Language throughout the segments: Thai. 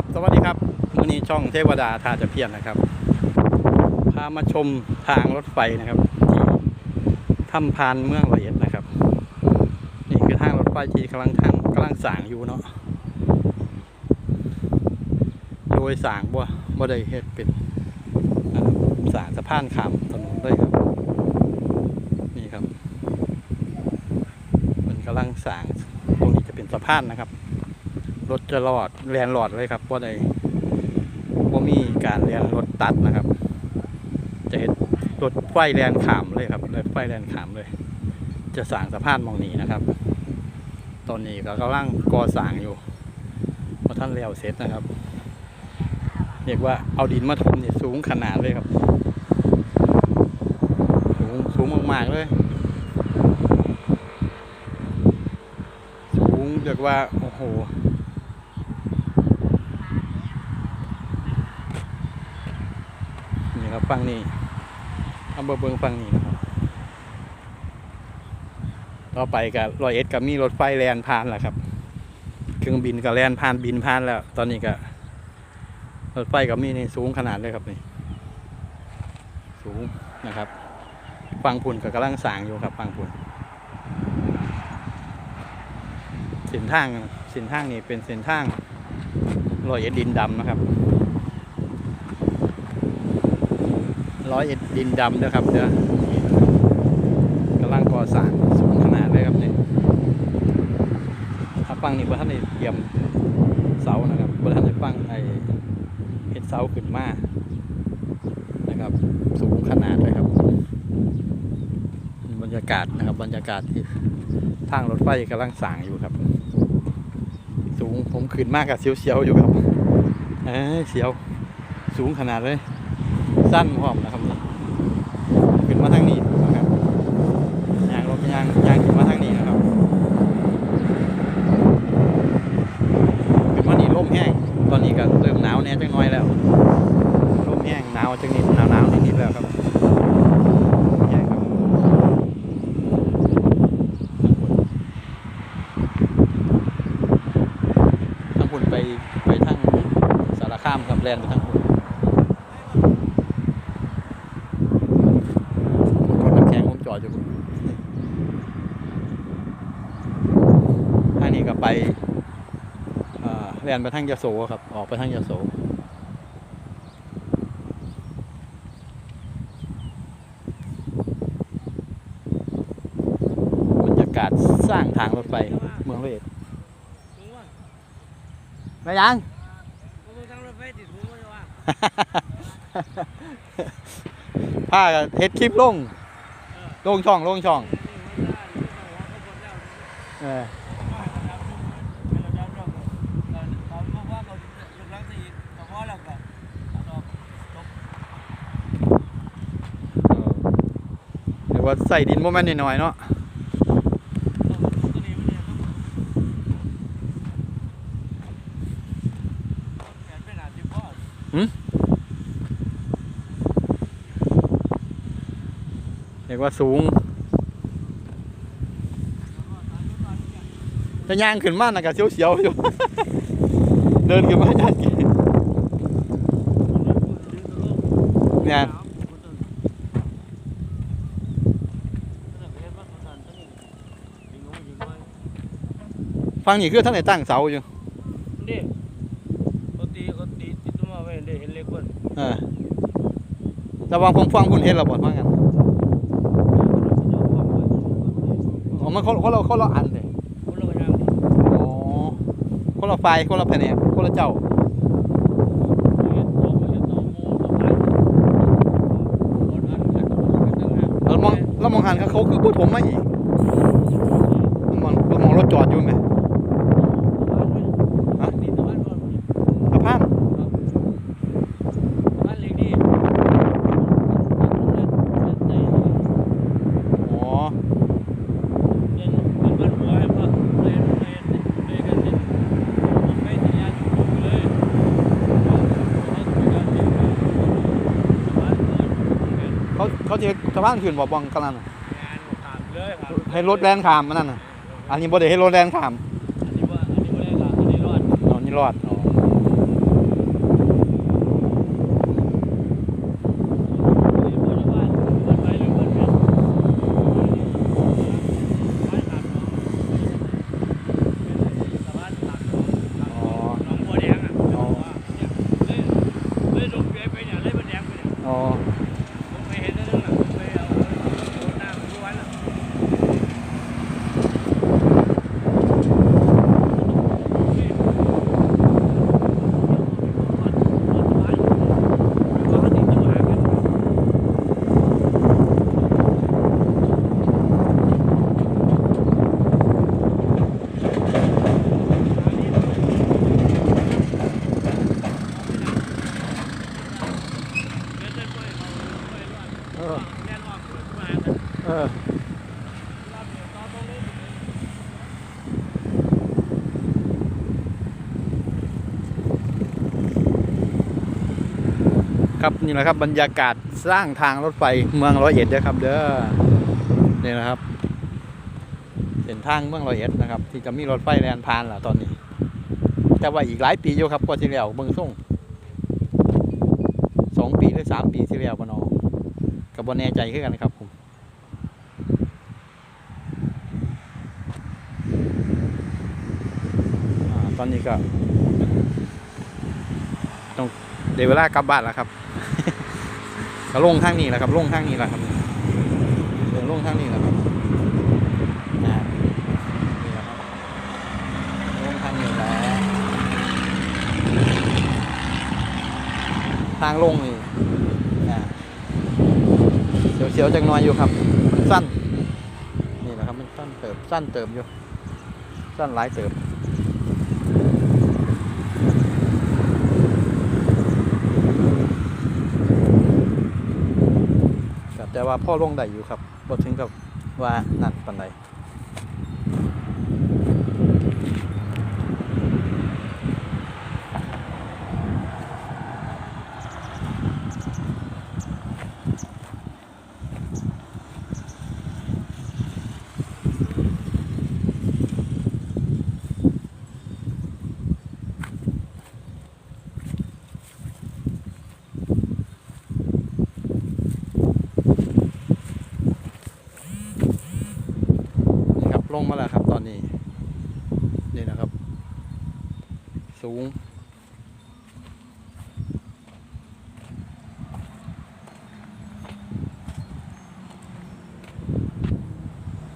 ครับ สวัสดีครับมื่อนี้ช่องเทวดาทาจะเพียรนะครับ พามาชมทางรถไฟนะครับที่ถ้ำพานเมืองละเอียดนะครับ นี่คือทางรถไฟที่กำลังทางกำลังสางอยู่เนาะโดยสางบ่บ่ได้เฮ็ดเป็นสางสะพานข้ามถนนเลยครับ นี่ครับมันกำลังสางตรงนี้จะเป็นสะพานนะครับ รถจะรอดแลนหลอดเลยครับว่าใดว่ามีการแลนรถตัดนะครับ จะเห็นรถไฟแลนขามเลยครับรถไฟแลนขามเลย จะสางสะพานมองนี้นะครับ ตอนนี้ก็กำลังก่อสร้างอยู่เพราะท่านแล้วเสร็จนะครับเรียกว่าเอาดินมาถมเนี่ยสูงขนาดเลยครับ สูงสูงมากๆเลยสูงเรียกว่าโอ้โห นี่ครับ ฝั่งนี้อำเภอเบิงฝั่งนี้นะครับต่อไปกับรอยเอ็ดกับมีรถไฟแลนผ่านแล้วครับ เครื่องบินกับแลนผ่านบินผ่านแล้ว ตอนนี้ก็รถไฟกับมีนี่สูงขนาดเลยครับนี่ สูงนะครับฟังพุ่นกับกำลังสางอยู่ครับฟังพุ่นเส้นทางเส้นทางนี่เป็นเส้นทางรอยเอ็ดดินดำนะครับ ร้อยเอ็ดดินดำนะครับเด้อกำลังก่อสร้างสูงขนาดเลยครับนี่ถ้าฟังนี่พระท่านได้เตรียมเสานะครับพระท่านได้ฟังไอ้เห็ดเสาขึ้นมานะครับ สูงขนาดเลยครับ บรรยากาศนะครับ บรรยากาศที่ทางรถไฟกำลังสร้างอยู่ครับ สูงผมขึ้นมากกับเสียวๆอยู่ครับเอ้ยเสียวสูงขนาดเลย สั้นพร้อมนะครับนี่ขึ้นมาทางนี้นะครับยางรถยางยางขึ้นมาทางนี้นะครับขึ้นมานี่ลมแห้งตอนนี้ก็เริ่มหนาวแน่จังน้อยแล้วลมแห้งหนาวจังนิดหนาวหนาวนิดๆแล้วครับแห้งคุณไปไปทางสารคามครับแลนไปทางคุณรถน้ำแข็งผมจอดอยู่ทางนี้ก็ไป แลนไปทางยโสครับ ออกไปทางยโสบรรยากาศสร้างทางรถไฟเมืองร้อยเอ็ดถุงวะไปยังผมทางรถไฟติดถุงวะจะว่าผ้ากับเฮ็ดคลิปลง ลงช่อง ลงช่อง เออ เรียก ว่าใส่ดินโมแมนต์หน่อยๆเนาะเรียกว่าสูงแต่ย่างขึ้นมาน่ะก็เสียวๆอยู่ เดินขึ้นมาย่านกินเนี่ย ฟังนี่คือท่านไหนตั้งเสาอยู่นี่เขาตีเขาตีติดตัวมาไว้ได้เห็นเลขคนเออแต่วางผมฟังคุณเห็นเราบ่ว่างั้นอ๋อมันคนคนละคนละอันเลยคนละอย่างอ๋อคนละไฟล์คนละแผนกคนละเจ้าเรามองเรามองหันเขาเขาคือผู้ถมมาอีกเรามองเรามองรถจอดอยู่ไหมสะพานอ๋อเขาเขา จะสะพานขึ้นบ่บองกันนั่นน่ะให้รถแลนขามมันนั่นน่ะอันนี้บ่ได้ให้รถแลนขามอ๋อนี่รอดอ๋อ ครับนี่แหละครับบรรยากาศสร้างทางรถไฟเมืองร้อยเอ็ดนะครับ เด้อนี่นะครับเส้นทางเมืองร้อยเอ็ดนะครับ ที่จะมีรถไฟแลนผ่านแล้ตอนนี้ แต่ว่าอีกหลายปีอยู่ครับกว่าที่แล้วเมืองส่งสองปีหรือสามปีที่แล้วปะเนาะกับบนแน่ใจขึ้นกันครับผม นี้ก็ ต้องเดวเวลากลับบ้านแล้วครับก็ลงทางนี้แหละครับลงทางนี้แหละครับเดินลงทางนี้แหละครับอ่านี่ครับลงทางนี้แหละทางลงนี่อ่าเสียวๆจังน้อยอยู่ครับ สั้นนี่แหละครับมันสั้นเติบสั้นเติบอยู่สั้นหลายเติบ ครับแต่ ว่าพ่อลงได้อยู่ครับบ่ถึงกับว่านั่นปันใด งมาแล้วครับตอนนี้ นี่นะครับ สูง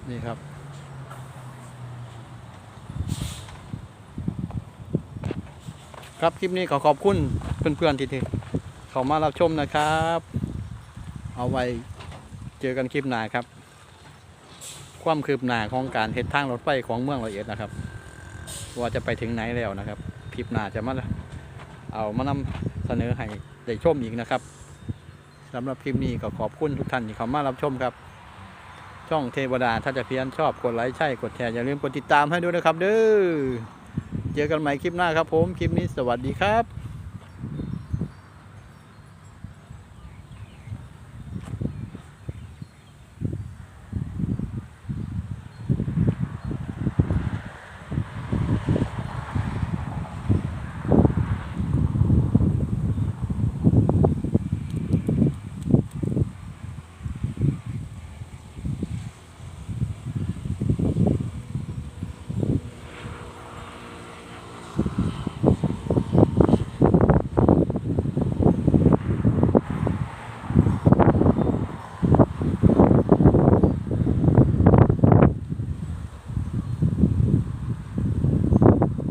นี่ครับครับ คลิปนี้ขอขอบคุณเพื่อนๆที่ที่เขามารับชมนะครับ เอาไว้เจอกันคลิปหน้าครับ ความคืบหน้าของการเฮ็ดทางรถไฟของเมืองร้อยเอ็ดนะครับ ว่าจะไปถึงไหนแล้วนะครับคลิปหน้าจะมาเอามานำเสนอให้ได้ชมอีกนะครับสำหรับคลิปนี้ก็ขอบคุณทุกท่านที่เข้ามารับชมครับ ช่องเทวดาถ้าจะเพียนชอบกดไลค์ใช่กดแชร์อย่าลืมกดติดตามให้ด้วยนะครับเด้อเจอกันใหม่คลิปหน้าครับผม คลิปนี้สวัสดีครับ